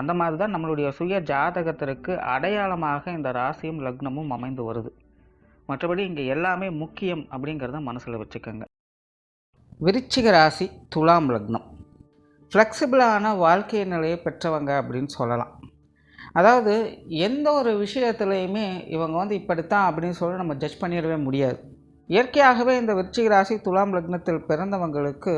அந்த மாதிரி தான் நம்மளுடைய சுய ஜாதகத்திற்கு அடையாளமாக இந்த ராசியும் லக்னமும் அமைந்து வருது. மற்றபடி இங்கே எல்லாமே முக்கியம் அப்படிங்கிறத மனசில் வச்சுக்கோங்க. விருச்சிக ராசி துலாம் லக்னம். ஃப்ளெக்சிபிளான வாழ்க்கை நிலையை பெற்றவங்க அப்படின்னு சொல்லலாம். அதாவது எந்த ஒரு விஷயத்துலையுமே இவங்க வந்து இப்படித்தான் அப்படின்னு சொல்லி நம்ம ஜட்ஜ் பண்ணிடவே முடியாது. இயற்கையாகவே இந்த விருச்சிக ராசி துலாம் லக்னத்தில் பிறந்தவங்களுக்கு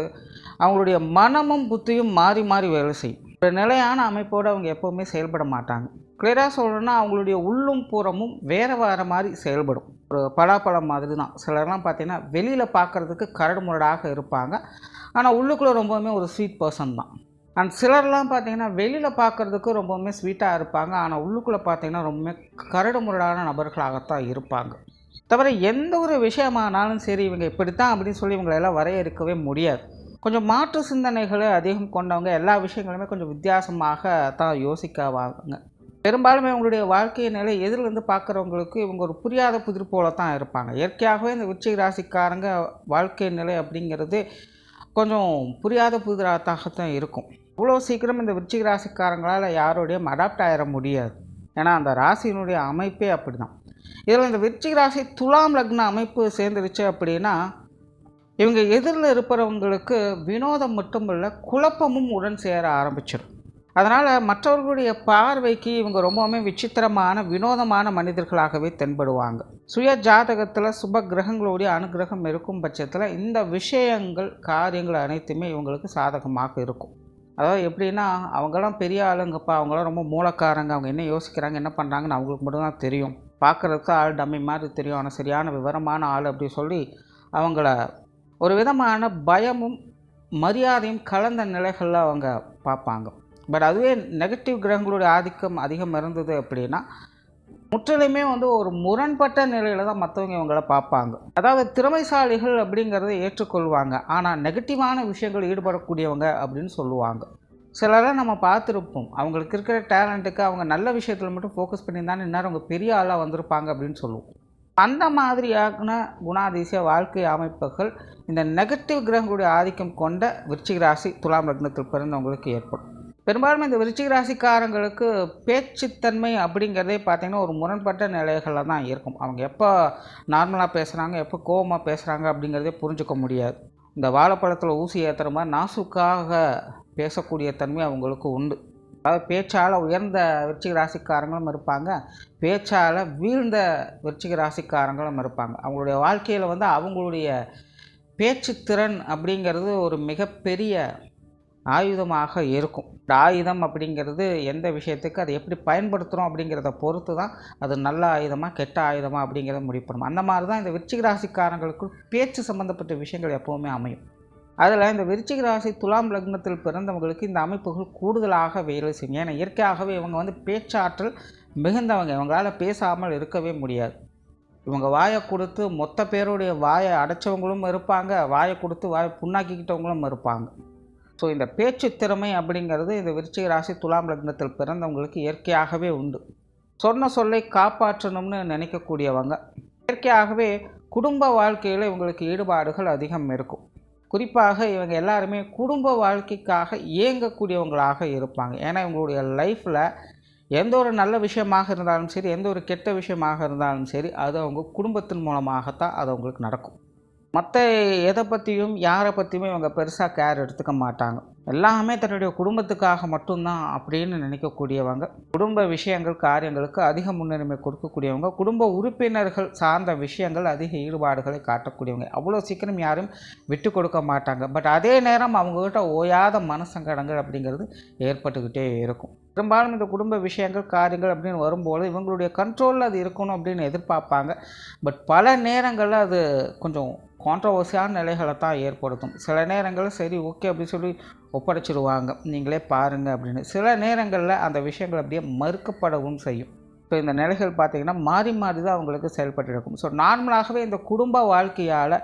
அவங்களுடைய மனமும் புத்தியும் மாறி மாறி வேலை செய்யும். ஒரு நிலையான அமைப்போடு அவங்க எப்போவுமே செயல்பட மாட்டாங்க. கிளியராக சொல்லணும்னா அவங்களுடைய உள்ளும் புறமும் வேறு வேறு மாதிரி செயல்படும். ஒரு பலாப்பழம் மாதிரி தான் சிலர்லாம் பார்த்தீங்கன்னா வெளியில் பார்க்குறதுக்கு கரடு முரடாக இருப்பாங்க. ஆனால் உள்ளுக்குள்ளே ரொம்பவுமே ஒரு ஸ்வீட் பர்சன் தான். அண்ட் சிலர்லாம் பார்த்தீங்கன்னா வெளியில் பார்க்குறதுக்கு ரொம்பவுமே ஸ்வீட்டாக இருப்பாங்க. ஆனால் உள்ளுக்குள்ளே பார்த்தீங்கன்னா ரொம்பவுமே கரடு முரடான நபர்களாகத்தான் இருப்பாங்க. தவிர எந்த ஒரு விஷயமானாலும் சரி இவங்க இப்படித்தான் அப்படின்னு சொல்லி இவங்களெல்லாம் வரையறுக்கவே முடியாது. கொஞ்சம் மாற்று சிந்தனைகளை அதிகம் கொண்டவங்க எல்லா விஷயங்களுமே கொஞ்சம் வித்தியாசமாக தான் யோசிக்கவாங்க. பெரும்பாலுமே இவங்களுடைய வாழ்க்கை நிலை எதிர்லேருந்து பார்க்குறவங்களுக்கு இவங்க ஒரு புரியாத புதிர் போல தான் இருப்பாங்க. இயற்கையாகவே இந்த விருச்சிக ராசிக்காரங்க வாழ்க்கை நிலை அப்படிங்கிறது கொஞ்சம் புரியாத புதிராகத்தான் இருக்கும். இவ்வளோ சீக்கிரம் இந்த விருச்சிக ராசிக்காரங்களால் யாரோடையும் அடாப்ட் ஆகிட முடியாது. ஏன்னா அந்த ராசியினுடைய அமைப்பே அப்படி தான் இதில் இந்த விருச்சிக ராசி துலாம் லக்ன அமைப்பு சேர்ந்துருச்சு அப்படின்னா இவங்க எதிரில் இருப்பவங்களுக்கு வினோதம் மட்டும் இல்லை குழப்பமும் உடன் சேர ஆரம்பிச்சிடும். அதனால் மற்றவர்களுடைய பார்வைக்கு இவங்க ரொம்பவுமே விசித்திரமான வினோதமான மனிதர்களாகவே தென்படுவாங்க. சுய ஜாதகத்தில் சுப கிரகங்களுடைய அனுகிரகம் இருக்கும் பட்சத்தில் இந்த விஷயங்கள் காரியங்கள் அனைத்துமே இவங்களுக்கு சாதகமாக இருக்கும். அதாவது எப்படின்னா அவங்களாம் பெரிய ஆளுங்கப்பா அவங்களாம் ரொம்ப மூலக்காரங்க அவங்க என்ன யோசிக்கிறாங்க என்ன பண்ணுறாங்கன்னு அவங்களுக்கு மட்டும்தான் தெரியும். பார்க்குறதுக்கு ஆள் டம்மி மாதிரி தெரியும். ஆனால் சரியான விவரமான ஆள் அப்படி சொல்லி அவங்கள ஒரு விதமான பயமும் மரியாதையும் கலந்த நிலைகளில் அவங்க பார்ப்பாங்க. பட் அதுவே நெகட்டிவ் கிரகங்களுடைய ஆதிக்கம் அதிகம் இருந்தது அப்படின்னா முற்றிலுமே வந்து ஒரு முரண்பட்ட நிலையில் தான் மற்றவங்க இவங்கள பார்ப்பாங்க. அதாவது திறமைசாலிகள் அப்படிங்கிறத ஏற்றுக்கொள்வாங்க. ஆனால் நெகட்டிவான விஷயங்கள் ஈடுபடக்கூடியவங்க அப்படின்னு சொல்லுவாங்க. சிலரை நம்ம பார்த்துருப்போம். அவங்களுக்கு இருக்கிற டேலண்ட்டுக்கு அவங்க நல்ல விஷயத்தில் மட்டும் ஃபோக்கஸ் பண்ணியிருந்தாலும் இந்நேரம் அவங்க பெரிய ஆளாக வந்திருப்பாங்க அப்படின்னு சொல்லுவோம். அந்த மாதிரியான குணாதிசய வாழ்க்கை அமைப்புகள் இந்த நெகட்டிவ் கிரகங்களுடைய ஆதிக்கம் கொண்ட விருச்சிக ராசி துலாம் லக்னத்தில் பிறந்தவங்களுக்கு ஏற்படும். பெரும்பாலும் இந்த விருச்சிக ராசிக்காரங்களுக்கு பேச்சுத்தன்மை அப்படிங்கிறதே பார்த்திங்கன்னா ஒரு முரண்பட்ட நிலைகளில் தான் இருக்கும். அவங்க எப்போ நார்மலாக பேசுகிறாங்க எப்போ கோபமாக பேசுகிறாங்க அப்படிங்கிறதே புரிஞ்சுக்க முடியாது. இந்த வாழைப்பழத்தில் ஊசி ஏற்றுற மாதிரி நாசுக்காக பேசக்கூடிய தன்மை அவங்களுக்கு உண்டு. அதாவது பேச்சால் உயர்ந்த விருச்சிக ராசிக்காரங்களும் இருப்பாங்க. பேச்சால் வீழ்ந்த விருச்சிக ராசிக்காரங்களும் இருப்பாங்க. அவங்களுடைய வாழ்க்கையில் வந்து அவங்களுடைய பேச்சுத்திறன் அப்படிங்கிறது ஒரு மிகப்பெரிய ஆயுதமாக இருக்கும். ஆயுதம் அப்படிங்கிறது எந்த விஷயத்துக்கு அதை எப்படி பயன்படுத்துகிறோம் அப்படிங்கிறத பொறுத்து தான் அது நல்ல ஆயுதமாக கெட்ட ஆயுதமா அப்படிங்கிறத முடிவு பண்ணும் அந்த மாதிரி தான் இந்த விருச்சிக ராசிக்காரங்களுக்கு பேச்சு சம்மந்தப்பட்ட விஷயங்கள் எப்போவுமே அமையும். அதில் இந்த விருச்சிக ராசி துலாம் லக்னத்தில் பிறந்தவங்களுக்கு இந்த அமைப்புகள் கூடுதலாக வேலை செய்யும். ஏன்னா இயற்கையாகவே இவங்க வந்து பேச்சாற்றல் மிகுந்தவங்க. இவங்களால் பேசாமல் இருக்கவே முடியாது. இவங்க வாயை கொடுத்து மொத்த பேருடைய வாயை அடைச்சவங்களும் இருப்பாங்க. வாயை கொடுத்து வாயை புண்ணாக்கிக்கிட்டவங்களும் இருப்பாங்க. ஸோ இந்த பேச்சு திறமை அப்படிங்கிறது இந்த விருச்சிக ராசி துலாம் லக்னத்தில் பிறந்தவங்களுக்கு இயற்கையாகவே உண்டு. சொன்ன சொல்லை காப்பாற்றணும்னு நினைக்கக்கூடியவங்க. இயற்கையாகவே குடும்ப வாழ்க்கையில் இவங்களுக்கு ஈடுபாடுகள் அதிகம் இருக்கும். குறிப்பாக இவங்க எல்லாருமே குடும்ப வாழ்க்கைக்காக இயங்கக்கூடியவங்களாக இருப்பாங்க. ஏன்னா இவங்களுடைய லைஃப்பில் எந்த ஒரு நல்ல விஷயமாக இருந்தாலும் சரி எந்த ஒரு கெட்ட விஷயமாக இருந்தாலும் சரி அது அவங்க குடும்பத்தின் மூலமாகத்தான் அது அவங்களுக்கு நடக்கும். மற்ற எதை பற்றியும் யாரை பற்றியுமே இவங்க பெருசாக கேர் எடுத்துக்க மாட்டாங்க. எல்லாமே தன்னுடைய குடும்பத்துக்காக மட்டும்தான் அப்படின்னு நினைக்கக்கூடியவங்க. குடும்ப விஷயங்கள் காரியங்களுக்கு அதிக முன்னுரிமை கொடுக்கக்கூடியவங்க. குடும்ப உறுப்பினர்கள் சார்ந்த விஷயங்கள் அதிக ஈடுபாடுகளை காட்டக்கூடியவங்க. அவ்வளோ சீக்கிரம் யாரும் விட்டு கொடுக்க மாட்டாங்க. பட் அதே நேரம் அவங்கக்கிட்ட ஓயாத மனசங்கடங்கள் அப்படிங்கிறது ஏற்பட்டுக்கிட்டே இருக்கும். பெரும்பாலும் இந்த குடும்ப விஷயங்கள் காரியங்கள் அப்படின்னு வரும்போது இவங்களுடைய கண்ட்ரோலில் அது இருக்கணும் அப்படின்னு எதிர்பார்ப்பாங்க. பட் பல நேரங்களில் அது கொஞ்சம் கான்ட்ரவர்சியான நிலைகளை தான் ஏற்படுத்தும். சில நேரங்களில் சரி ஓகே அப்படின்னு சொல்லி ஒப்படைச்சிடுவாங்க நீங்களே பாருங்கள் அப்படின்னு. சில நேரங்களில் அந்த விஷயங்கள் அப்படியே மறுக்கப்படவும் செய்யும். இப்போ இந்த நிலைகள் பார்த்திங்கன்னா மாறி மாறி தான் அவங்களுக்கு செயல்பட்டு இருக்கும். ஸோ நார்மலாகவே இந்த குடும்ப வாழ்க்கையால்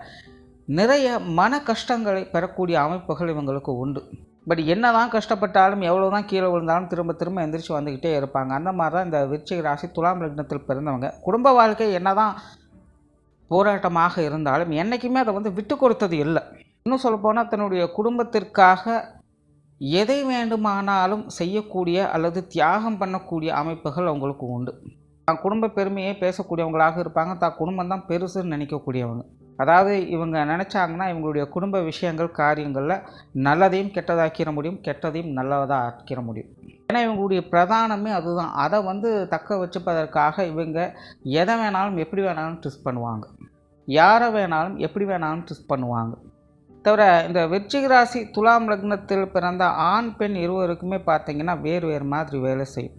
நிறைய மன கஷ்டங்களை பெறக்கூடிய அமைப்புகள் இவங்களுக்கு உண்டு. பட் என்ன தான் கஷ்டப்பட்டாலும் எவ்வளோ தான் கீழே விழுந்தாலும் திரும்ப திரும்ப எந்திரிச்சு வந்துக்கிட்டே இருப்பாங்க. அந்த மாதிரி தான் இந்த விருச்சிக ராசி துலாம் லக்னத்தில் பிறந்தவங்க. குடும்ப வாழ்க்கை என்ன தான் போராட்டமாக இருந்தாலும் என்றைக்குமே அதை வந்து விட்டு கொடுத்தது இல்லை. இன்னும் சொல்லப்போனால் தன்னுடைய குடும்பத்திற்காக எதை வேண்டுமானாலும் செய்யக்கூடிய அல்லது தியாகம் பண்ணக்கூடிய அமைப்புகள் அவங்களுக்கு உண்டு. தான் குடும்ப பெருமையை பேசக்கூடியவங்களாக இருப்பாங்க. தான் குடும்பம் தான் பெருசுன்னு நினைக்கக்கூடியவங்க. அதாவது இவங்க நினச்சாங்கன்னா இவங்களுடைய குடும்ப விஷயங்கள் காரியங்களில் நல்லதையும் கெட்டதாக்கிற முடியும். கெட்டதையும் நல்லதாக ஆக்கிற முடியும். ஏன்னா இவங்களுடைய பிரதானமே அதுதான். அதை வந்து தக்க வச்சுப்பதற்காக இவங்க எதை வேணாலும் எப்படி வேணாலும் ட்விஸ்ட் பண்ணுவாங்க. யாரை வேணாலும் எப்படி வேணாலும் ட்விஸ்ட் பண்ணுவாங்க. தவிர இந்த விருச்சிக ராசி துலாம் லக்னத்தில் பிறந்த ஆண் பெண் இருவருக்குமே பார்த்தீங்கன்னா வேறு வேறு மாதிரி வேலை செய்யும்.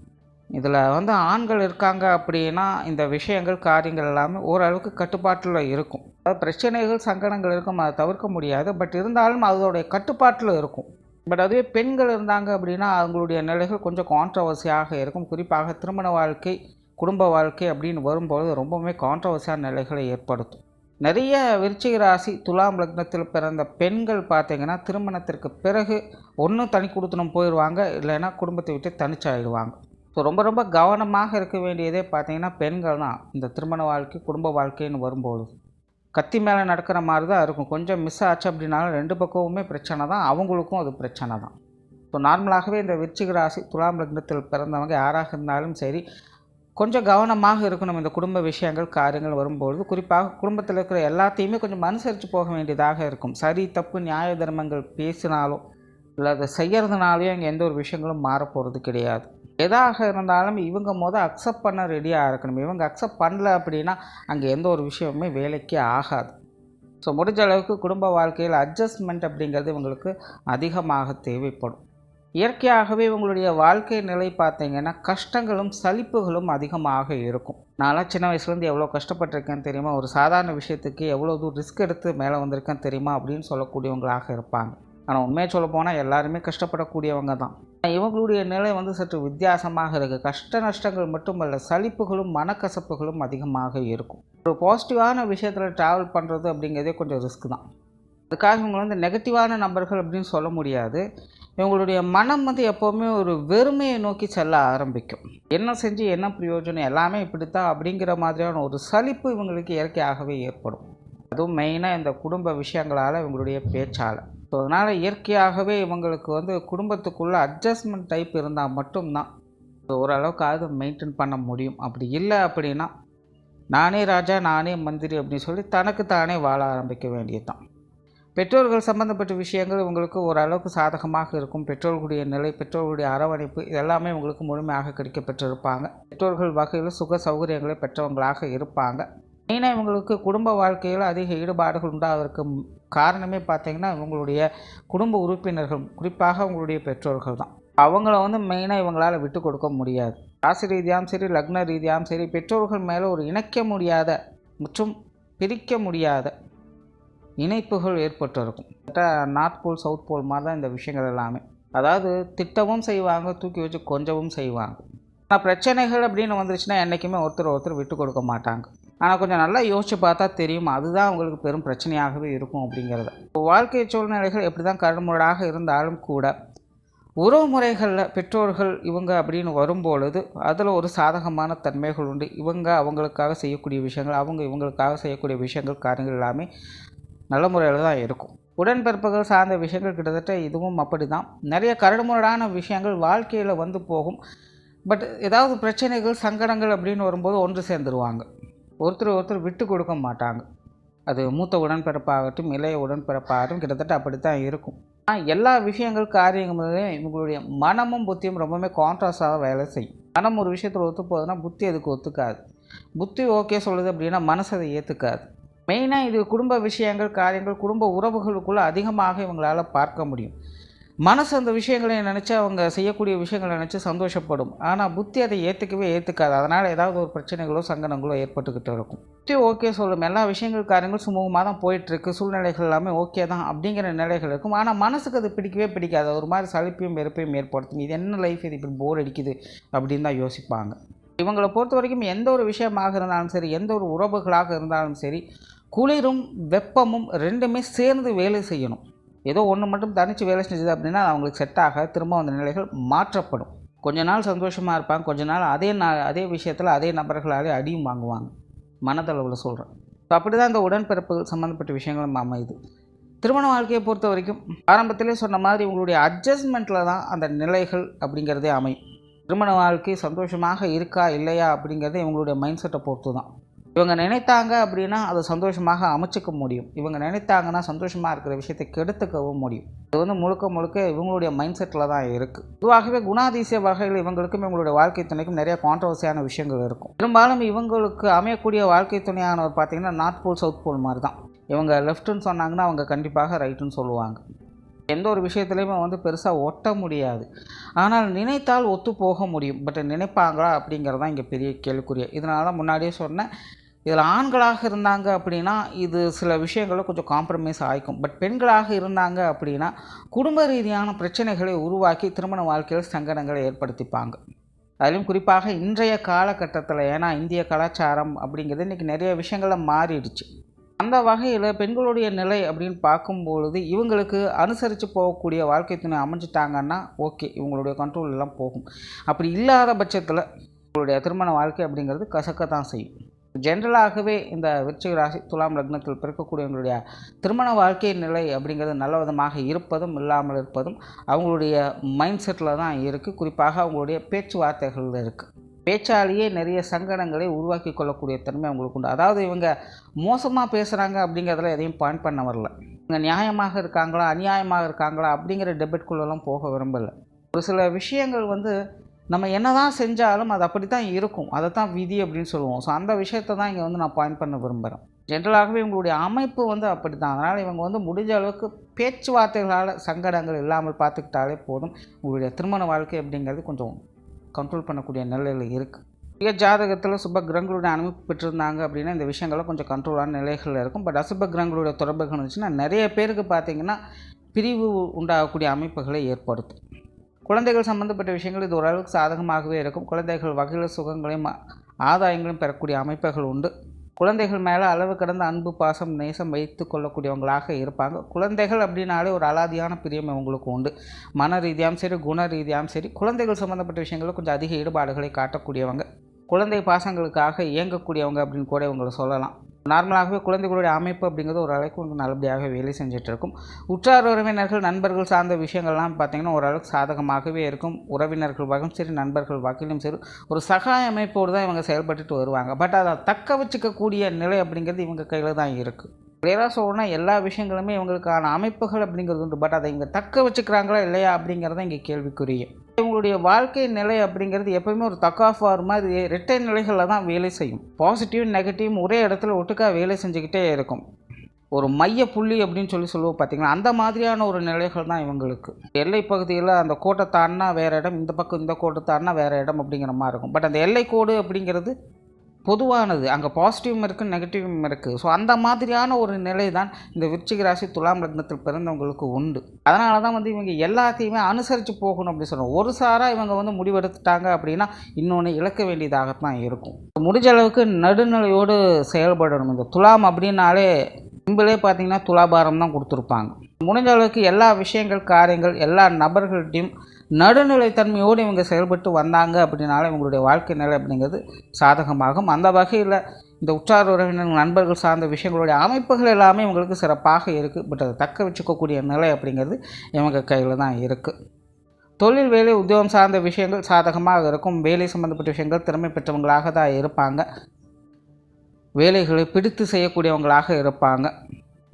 இதில் வந்து ஆண்கள் இருக்காங்க அப்படின்னா இந்த விஷயங்கள் காரியங்கள் எல்லாமே ஓரளவுக்கு கட்டுப்பாட்டில் இருக்கும். அதாவது பிரச்சனைகள் சங்கடங்கள் இருக்கும் அதை தவிர்க்க முடியாது. பட் இருந்தாலும் அதோடைய கட்டுப்பாட்டில் இருக்கும். பட் அதுவே பெண்கள் இருந்தாங்க அப்படின்னா அவங்களுடைய நிலைகள் கொஞ்சம் கான்ட்ரவர்சியாக இருக்கும். குறிப்பாக திருமண வாழ்க்கை குடும்ப வாழ்க்கை அப்படின்னு வரும்பொழுது ரொம்பவுமே கான்ட்ரவர்சியான நிலைகளை ஏற்படுத்தும். நிறைய விருச்சிக ராசி துலாம் லக்னத்தில் பிறந்த பெண்கள் பார்த்திங்கன்னா திருமணத்திற்கு பிறகு ஒன்று தனி கொடுத்தனம் போயிடுவாங்க இல்லைன்னா குடும்பத்தை விட்டு தனிச்சாயிடுவாங்க. ஸோ ரொம்ப ரொம்ப கவனமாக இருக்க வேண்டியதே பார்த்திங்கன்னா பெண்கள் தான் இந்த திருமண வாழ்க்கை குடும்ப வாழ்க்கைன்னு வரும்பொழுது. கத்தி மேலே நடக்கிற மாதிரி தான் இருக்கும். கொஞ்சம் மிஸ் ஆச்சு அப்படின்னாலும் ரெண்டு பக்கமுமே பிரச்சனை தான் அவங்களுக்கும் அது பிரச்சனை தான். ஸோ நார்மலாகவே இந்த விருச்சிக ராசி துலாம் லக்னத்தில் பிறந்தவங்க யாராக இருந்தாலும் சரி கொஞ்சம் கவனமாக இருக்கணும். இந்த குடும்ப விஷயங்கள் காரியங்கள் வரும்பொழுது குறிப்பாக குடும்பத்தில் இருக்கிற எல்லாத்தையுமே கொஞ்சம் அனுசரித்து போக வேண்டியதாக இருக்கும். சரி தப்பு நியாய தர்மங்கள் பேசினாலும் இல்லை அதை செய்கிறதுனாலையும் அங்கே எந்த ஒரு விஷயங்களும் மாறப்போகிறது கிடையாது. எதாக இருந்தாலும் இவங்க மொதல் அக்செப்ட் பண்ண ரெடியாக இருக்கணும். இவங்க அக்செப்ட் பண்ணல அப்படின்னா அங்கே எந்த ஒரு விஷயமுமே வேலைக்கே ஆகாது. ஸோ முடிஞ்ச அளவுக்கு குடும்ப வாழ்க்கையில் அட்ஜஸ்ட்மெண்ட் அப்படிங்கிறது இவங்களுக்கு அதிகமாக தேவைப்படும். இயற்கையாகவே இவங்களுடைய வாழ்க்கை நிலை பார்த்தீங்கன்னா கஷ்டங்களும் சலிப்புகளும் அதிகமாக இருக்கும். நான்லாம் சின்ன வயசுலேருந்து எவ்வளோ கஷ்டப்பட்டிருக்கேன்னு தெரியுமா? ஒரு சாதாரண விஷயத்துக்கு எவ்வளோ தூரம் ரிஸ்க் எடுத்து மேலே வந்திருக்கேன் தெரியுமா? அப்படின்னு சொல்லக்கூடியவங்களாக இருப்பாங்க. ஆனால் உண்மையை சொல்ல போனால் எல்லாருமே கஷ்டப்படக்கூடியவங்க தான். இவங்களுடைய நிலை வந்து சற்று வித்தியாசமாக இருக்குது கஷ்ட நஷ்டங்கள் மட்டுமல்ல சலிப்புகளும் மனக்கசப்புகளும் அதிகமாக இருக்கும். ஒரு பாசிட்டிவான விஷயத்தில் ட்ராவல் பண்ணுறது அப்படிங்கிறதே கொஞ்சம் ரிஸ்க் தான். அதுக்காக இவங்க வந்து நெகட்டிவான நபர்கள் அப்படின்னு சொல்ல முடியாது. இவங்களுடைய மனம் வந்து எப்போவுமே ஒரு வெறுமையை நோக்கி செல்ல ஆரம்பிக்கும். என்ன செஞ்சு என்ன பிரயோஜனம்? எல்லாமே இப்படித்தான் அப்படிங்கிற மாதிரியான ஒரு சலிப்பு இவங்களுக்கு இயற்கையாகவே ஏற்படும். அதுவும் மெயினாக இந்த குடும்ப விஷயங்களால் இவங்களுடைய பேச்சால். ஸோ அதனால் இயற்கையாகவே இவங்களுக்கு வந்து குடும்பத்துக்குள்ளே அட்ஜஸ்ட்மெண்ட் டைப் இருந்தால் மட்டும்தான். ஓரளவுக்கு அது மெயின்டைன் பண்ண முடியும். அப்படி இல்லை அப்படின்னா நானே ராஜா நானே மந்திரி அப்படின்னு சொல்லி தனக்கு தானே வாழ ஆரம்பிக்க வேண்டியது தான் பெற்றோர்கள் சம்மந்தப்பட்ட விஷயங்கள் உங்களுக்கு ஓரளவுக்கு சாதகமாக இருக்கும். பெற்றோர்களுடைய நிலை பெற்றோர்களுடைய அரவணைப்பு இதெல்லாமே உங்களுக்கு முழுமையாக கிடைக்கப்பெற்றிருப்பாங்க. பெற்றோர்கள் வகையில் சுக சௌகரியங்களை பெற்றவங்களாக இருப்பாங்க. மெயினாக இவங்களுக்கு குடும்ப வாழ்க்கையில் அதிக ஈடுபாடுகள் உண்டாவதற்கு காரணமே பார்த்தீங்கன்னா இவங்களுடைய குடும்ப உறுப்பினர்கள் குறிப்பாக உங்களுடைய பெற்றோர்கள் தான். அவங்கள வந்து மெயினாக இவங்களால் விட்டு கொடுக்க முடியாது. ராசி ரீதியாகவும் சரி லக்ன ரீதியாகவும் சரி பெற்றோர்கள் மேலே ஒரு இணைக்க முடியாத மற்றும் பிரிக்க முடியாத இணைப்புகள் ஏற்பட்டிருக்கும். நார்த் போல் சவுத் போல் மாதிரி தான் இந்த விஷயங்கள் எல்லாமே. அதாவது திட்டமும் செய்வாங்க தூக்கி வச்சு கொஞ்சமும் செய்வாங்க. ஆனால் பிரச்சனைகள் அப்படின்னு வந்துருச்சுன்னா என்றைக்குமே ஒருத்தர் ஒருத்தர் விட்டு கொடுக்க மாட்டாங்க. ஆனால் கொஞ்சம் நல்லா யோசித்து பார்த்தா தெரியும். அதுதான் அவங்களுக்கு பெரும் பிரச்சனையாகவே இருக்கும் அப்படிங்கிறத. வாழ்க்கை சூழ்நிலைகள் எப்படி தான் கடுமுரடாக இருந்தாலும் கூட உறவு முறைகளில் பெற்றோர்கள் இவங்க அப்படின்னு வரும்பொழுது அதில் ஒரு சாதகமான தன்மைகள் உண்டு. இவங்க அவங்களுக்காக செய்யக்கூடிய விஷயங்கள் அவங்க இவங்களுக்காக செய்யக்கூடிய விஷயங்கள் காரணங்கள் எல்லாமே நல்ல முறையில் தான் இருக்கும். உடன்பிறப்புகள் சார்ந்த விஷயங்கள் கிட்டத்தட்ட இதுவும் அப்படி தான் நிறைய கரடுமுரடான விஷயங்கள் வாழ்க்கையில் வந்து போகும். பட் ஏதாவது பிரச்சனைகள் சங்கடங்கள் அப்படின்னு வரும்போது ஒன்று சேர்ந்துருவாங்க. ஒருத்தர் ஒருத்தர் விட்டு கொடுக்க மாட்டாங்க. அது மூத்த உடன்பிறப்பாகட்டும் இளைய உடன்பிறப்பாகட்டும் கிட்டத்தட்ட அப்படி தான் இருக்கும். ஆனால் எல்லா விஷயங்கள் காரியங்களும் இவங்களுடைய மனமும் புத்தியும் ரொம்பவுமே கான்ட்ராஸ்டாக வேலை செய்யும். மனம் ஒரு விஷயத்தில் ஒத்து போகுதுன்னா புத்தி அதுக்கு ஒத்துக்காது. புத்தி ஓகே சொல்லுது அப்படின்னா மனசு அதை ஏற்றுக்காது மெயினாக இது குடும்ப விஷயங்கள் காரியங்கள் குடும்ப உறவுகளுக்குள்ளே அதிகமாக இவங்களால் பார்க்க முடியும். மனசு அந்த விஷயங்களை நினச்சி அவங்க செய்யக்கூடிய விஷயங்களை நினச்சி சந்தோஷப்படும். ஆனால் புத்தி அதை ஏற்றுக்கவே ஏற்றுக்காது அதனால் ஏதாவது ஒரு பிரச்சனைகளோ சங்கடங்களோ ஏற்பட்டுக்கிட்டு இருக்கும். புத்தி ஓகே சொல்லும். எல்லா விஷயங்கள் காரியங்கள் சுமூகமாக தான் போயிட்டுருக்கு. சூழ்நிலைகள் எல்லாமே ஓகே தான் அப்படிங்கிற நிலைகள் இருக்கும். ஆனால் மனசுக்கு அது பிடிக்கவே பிடிக்காது. ஒரு மாதிரி சலிப்பையும் வெறுப்பையும் ஏற்படுத்தும். இது என்ன லைஃப் இது இப்படி போர் அடிக்குது அப்படின்னு தான் யோசிப்பாங்க. இவங்களை பொறுத்த வரைக்கும் எந்த ஒரு விஷயமாக இருந்தாலும் சரி எந்த ஒரு உறவுகளாக இருந்தாலும் சரி குளிரும் வெப்பமும் ரெண்டுமே சேர்ந்து வேலை செய்யணும். ஏதோ ஒன்று மட்டும் தனித்து வேலை செஞ்சது அப்படின்னா அவங்களுக்கு செட் ஆக திரும்ப அந்த நிலைகள் மாற்றப்படும். கொஞ்ச நாள் சந்தோஷமாக இருப்பாங்க கொஞ்ச நாள் அதே நாள் அதே விஷயத்தில் அதே நபர்களாலே அடியும் வாங்குவாங்க. மனதளவில் சொல்கிறேன் ஸோ அப்படி தான் இந்த உடன்பிறப்புகள் சம்மந்தப்பட்ட விஷயங்களும் அமையுது. திருமண வாழ்க்கையை பொறுத்த வரைக்கும் ஆரம்பத்திலே சொன்ன மாதிரி உங்களுடைய அட்ஜஸ்ட்மெண்ட்டில் தான் அந்த நிலைகள் அப்படிங்கிறதே அமையும். திருமண வாழ்க்கை சந்தோஷமாக இருக்கா இல்லையா அப்படிங்கிறது இவங்களுடைய மைண்ட் செட்டை பொறுத்து தான் இவங்க நினைத்தாங்க அப்படின்னா அதை சந்தோஷமாக அமைச்சிக்க முடியும். இவங்க நினைத்தாங்கன்னா சந்தோஷமாக இருக்கிற விஷயத்தை கெடுத்துக்கவும் முடியும். இது வந்து முழுக்க முழுக்க இவங்களுடைய மைண்ட் செட்டில் தான் இருக்குது பொதுவாகவே குணாதிசய வகையில் இவங்களுக்கும் இவங்களுடைய வாழ்க்கை துணைக்கும் நிறைய கான்ட்ரவர்சியான விஷயங்கள் இருக்கும். பெரும்பாலும் இவங்களுக்கு அமையக்கூடிய வாழ்க்கை துணையானவர் பார்த்தீங்கன்னா நார்த் போல் சவுத் போல் மாதிரி தான். இவங்க லெஃப்ட்டுன்னு சொன்னாங்கன்னா அவங்க கண்டிப்பாக ரைட்டுன்னு சொல்லுவாங்க. எந்த ஒரு விஷயத்துலையுமே வந்து பெருசாக ஒட்ட முடியாது. ஆனால் நினைத்தால் ஒத்து போக முடியும். பட் நினைப்பாங்களா அப்படிங்கிறது தான் இங்கே பெரிய கேள்விக்குரிய இதனால தான் முன்னாடியே சொன்னேன். இதில் ஆண்களாக இருந்தாங்க அப்படின்னா இது சில விஷயங்களில் கொஞ்சம் காம்ப்ரமைஸ் ஆகிக்கும் பட் பெண்களாக இருந்தாங்க அப்படின்னா குடும்ப ரீதியான பிரச்சனைகளை உருவாக்கி திருமண வாழ்க்கையில் சங்கடங்களை ஏற்படுத்திப்பாங்க. அதிலும் குறிப்பாக இன்றைய காலகட்டத்தில் ஏன்னா இந்திய கலாச்சாரம் அப்படிங்கிறது இன்றைக்கி நிறைய விஷயங்களில் மாறிடுச்சு. அந்த வகையில் பெண்களுடைய நிலை அப்படின்னு பார்க்கும்பொழுது இவங்களுக்கு அனுசரித்து போகக்கூடிய வாழ்க்கை துணை அமைஞ்சிட்டாங்கன்னா ஓகே இவங்களுடைய கண்ட்ரோல் எல்லாம் போகும். அப்படி இல்லாத பட்சத்தில் உங்களுடைய திருமண வாழ்க்கை அப்படிங்கிறது கசக்க தான் செய்யும் ஜென்ரலாகவே இந்த விருச்சிக ராசி துலாம் லக்னத்தில் பிறக்கக்கூடியவங்களுடைய திருமண வாழ்க்கை நிலை அப்படிங்கிறது நல்ல விதமாக இருப்பதும் இல்லாமல் இருப்பதும் அவங்களுடைய மைண்ட் செட்டில் தான் இருக்குது குறிப்பாக அவங்களுடைய பேச்சுவார்த்தைகளில் இருக்குது பேச்சாலேயே நிறைய சங்கடங்களை உருவாக்கி கொள்ளக்கூடிய தன்மை அவங்களுக்கு உண்டு. அதாவது இவங்க மோசமாக பேசுகிறாங்க அப்படிங்கிறதுல எதையும் பாயிண்ட் பண்ண வரல. இவங்க நியாயமாக இருக்காங்களா அநியாயமாக இருக்காங்களா அப்படிங்கிற டெபெட்குள்ளெல்லாம் போக விரும்பலை. ஒரு சில விஷயங்கள் வந்து நம்ம என்ன தான் செஞ்சாலும் அது அப்படி தான் இருக்கும். அதை தான் விதி அப்படின்னு சொல்லுவோம். ஸோ அந்த விஷயத்தை தான் இங்கே வந்து நான் பாயிண்ட் பண்ண விரும்புகிறேன் ஜென்ரலாகவே இவங்களுடைய அமைப்பு வந்து அப்படி தான் அதனால் இவங்க வந்து முடிஞ்ச அளவுக்கு பேச்சுவார்த்தைகளால் சங்கடங்கள் இல்லாமல் பார்த்துக்கிட்டாலே போதும். உங்களுடைய திருமண வாழ்க்கை அப்படிங்கிறது கொஞ்சம் கண்ட்ரோல் பண்ணக்கூடிய நிலையில் இருக்குது மிக ஜாதகத்தில் சுப கிரகங்களுடைய அமைப்பு பெற்றிருந்தாங்க அப்படின்னா இந்த விஷயங்கள்லாம் கொஞ்சம் கண்ட்ரோலான நிலைகளில் இருக்கும். பட் அசுப கிரகங்களுடைய தொடர்புகள் இருந்துச்சுன்னா நிறைய பேருக்கு பார்த்திங்கன்னா பிரிவு உண்டாகக்கூடிய அமைப்புகளை ஏற்படுத்தும். குழந்தைகள் சம்மந்தப்பட்ட விஷயங்கள் இது ஓரளவுக்கு சாதகமாகவே இருக்கும். குழந்தைகள் வகையில் சுகங்களையும் ஆதாயங்களையும் பெறக்கூடிய அமைப்புகள் உண்டு. குழந்தைகள் மேலே அளவு கடந்த அன்பு பாசம் நேசம் வைத்து கொள்ளக்கூடியவங்களாக இருப்பாங்க. குழந்தைகள் அப்படின்னாலே ஒரு அலாதியான பிரியம் அவங்களுக்கு உண்டு. மன ரீதியாகவும் சரி குண ரீதியாகவும் சரி குழந்தைகள் சம்மந்தப்பட்ட விஷயங்களில் கொஞ்சம் அதிக ஈடுபாடுகளை காட்டக்கூடியவங்க. குழந்தை பாசங்களுக்காக இயங்கக்கூடியவங்க அப்படின்னு கூட இவங்களை சொல்லலாம். நார்மலாகவே குழந்தைகளுடைய அமைப்பு அப்படிங்கிறது ஓரளவுக்கு கொஞ்சம் நல்லபடியாக வேலை செஞ்சுட்டு இருக்கும் உற்றார் உறவினர்கள் நண்பர்கள் சார்ந்த விஷயங்கள்லாம் பார்த்திங்கன்னா ஓரளவுக்கு சாதகமாகவே இருக்கும். உறவினர்கள் வகையும் சரி நண்பர்கள் வகையிலும் சரி ஒரு சகாய அமைப்போடு தான் இவங்க செயல்பட்டுட்டு வருவாங்க. பட் அதை தக்க வச்சுக்கக்கூடிய நிலை அப்படிங்கிறது இவங்க கையில் தான் இருக்குது கிளியராக சொல்லணும்னா எல்லா விஷயங்களுமே இவங்களுக்கான அமைப்புகள் அப்படிங்கிறது உண்டு. பட் அதை இங்கே தக்க வச்சுக்கிறாங்களா இல்லையா அப்படிங்கிறத இங்கே கேள்விக்குரிய இவங்களுடைய வாழ்க்கை நிலை அப்படிங்கிறது எப்பவுமே ஒரு தக்காஃபார் மாதிரி ரெட்டை நிலைகளில் தான் வேலை செய்யும். பாசிட்டிவ் நெகட்டிவ் ஒரே இடத்துல ஒட்டுக்காக வேலை செஞ்சுக்கிட்டே இருக்கும். ஒரு மைய புள்ளி அப்படின்னு சொல்லி சொல்லுவோம் பார்த்தீங்களா அந்த மாதிரியான ஒரு நிலைகள் தான் இவங்களுக்கு. எல்லை பகுதியில் அந்த கோட்டை தாண்டினா வேறு இடம் இந்த பக்கம் இந்த கோட்டை தாண்டினா வேறு இடம் அப்படிங்கிற மாதிரி இருக்கும். பட் அந்த எல்லை கோடு அப்படிங்கிறது பொதுவானது. அங்கே பாசிட்டிவும் இருக்குது நெகட்டிவும் இருக்குது ஸோ அந்த மாதிரியான ஒரு நிலை தான் இந்த விருச்சிக ராசி துலாம் லக்னத்தில் பிறந்தவங்களுக்கு உண்டு. அதனால தான் வந்து இவங்க எல்லாத்தையுமே அனுசரித்து போகணும் அப்படி சொல்கிறோம் ஒரு சாராக இவங்க வந்து முடிவெடுத்துட்டாங்க அப்படின்னா இன்னொன்று இழக்க வேண்டியதாகத்தான் இருக்கும். முடிஞ்ச அளவுக்கு நடுநிலையோடு செயல்படணும். இந்த துலாம் அப்படின்னாலே சிம்பிளே பார்த்தீங்கன்னா துலாபாரம் தான் கொடுத்துருப்பாங்க. முடிஞ்ச அளவுக்கு எல்லா விஷயங்கள் காரியங்கள் எல்லா நபர்கள்ட்டையும் நடுநிலைத்தன்மையோடு இவங்க செயல்பட்டு வந்தாங்க அப்படின்னால இவங்களுடைய வாழ்க்கை நிலை அப்படிங்கிறது சாதகமாகும். அந்த வகையில் இந்த உற்றார் உறவினர் நண்பர்கள் சார்ந்த விஷயங்களுடைய அமைப்புகள் எல்லாமே இவங்களுக்கு சிறப்பாக இருக்குது பட் அதை தக்க வச்சுக்கக்கூடிய நிலை அப்படிங்கிறது இவங்க கையில் தான் இருக்குது தொழில் வேலை உத்தியோகம் சார்ந்த விஷயங்கள் சாதகமாக இருக்கும். வேலை சம்மந்தப்பட்ட விஷயங்கள் திறமை பெற்றவங்களாக தான் இருப்பாங்க. வேலைகளை பிடித்து செய்யக்கூடியவங்களாக இருப்பாங்க.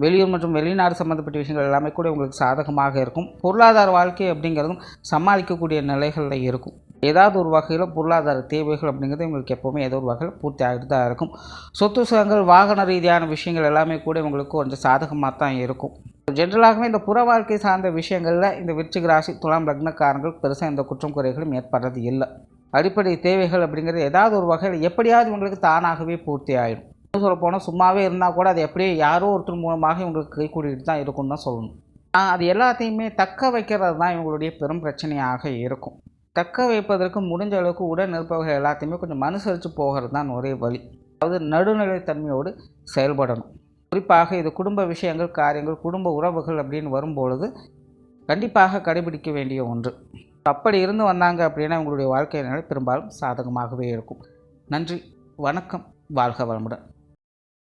வெளியூர் மற்றும் வெளிநாடு சம்மந்தப்பட்ட விஷயங்கள் எல்லாமே கூட உங்களுக்கு சாதகமாக இருக்கும். பொருளாதார வாழ்க்கை அப்படிங்கிறதும் சமாளிக்கக்கூடிய நிலைகளில் இருக்கும். ஏதாவது ஒரு வகையில் பொருளாதார தேவைகள் அப்படிங்கிறது உங்களுக்கு எப்போவுமே ஏதோ ஒரு வகையில் பூர்த்தி ஆகிட்டு தான் இருக்கும். சொத்து சுகங்கள் வாகன ரீதியான விஷயங்கள் எல்லாமே கூட உங்களுக்கு கொஞ்சம் சாதகமாக தான் இருக்கும். ஜென்ரலாகவே இந்த புற வாழ்க்கை சார்ந்த விஷயங்களில் இந்த விருச்சிக ராசி துலாம் லக்னக்காரங்கள் பெருசாக எந்த குற்றம் குறைகளும் ஏற்படுறது இல்லை. அடிப்படை தேவைகள் அப்படிங்கிறது ஏதாவது ஒரு வகையில் எப்படியாவது உங்களுக்கு தானாகவே பூர்த்தி ஆகிடும் சொல்ல போனால் சும்மாவே இருந்தால் கூட அது எப்படியே யாரோ ஒருத்தர் மூலமாக இவங்களுக்கு கை கூட்டிகிட்டு தான் இருக்கும்னு தான் சொல்லணும். அது எல்லாத்தையுமே தக்க வைக்கிறது தான் இவங்களுடைய பெரும் பிரச்சனையாக இருக்கும். தக்க வைப்பதற்கு முடிஞ்ச அளவுக்கு உடன் இருப்பவர்கள் எல்லாத்தையுமே கொஞ்சம் மனுசரித்து போகிறது தான் ஒரே வழி. அதாவது நடுநிலைத்தன்மையோடு செயல்படணும். குறிப்பாக இது குடும்ப விஷயங்கள் காரியங்கள் குடும்ப உறவுகள் அப்படின்னு வரும்பொழுது கண்டிப்பாக கடைபிடிக்க வேண்டிய ஒன்று. அப்படி இருந்து வந்தாங்க அப்படின்னா உங்களுடைய வாழ்க்கை நிலை பெரும்பாலும் சாதகமாகவே இருக்கும். நன்றி வணக்கம் வாழ்க வளமுடன்.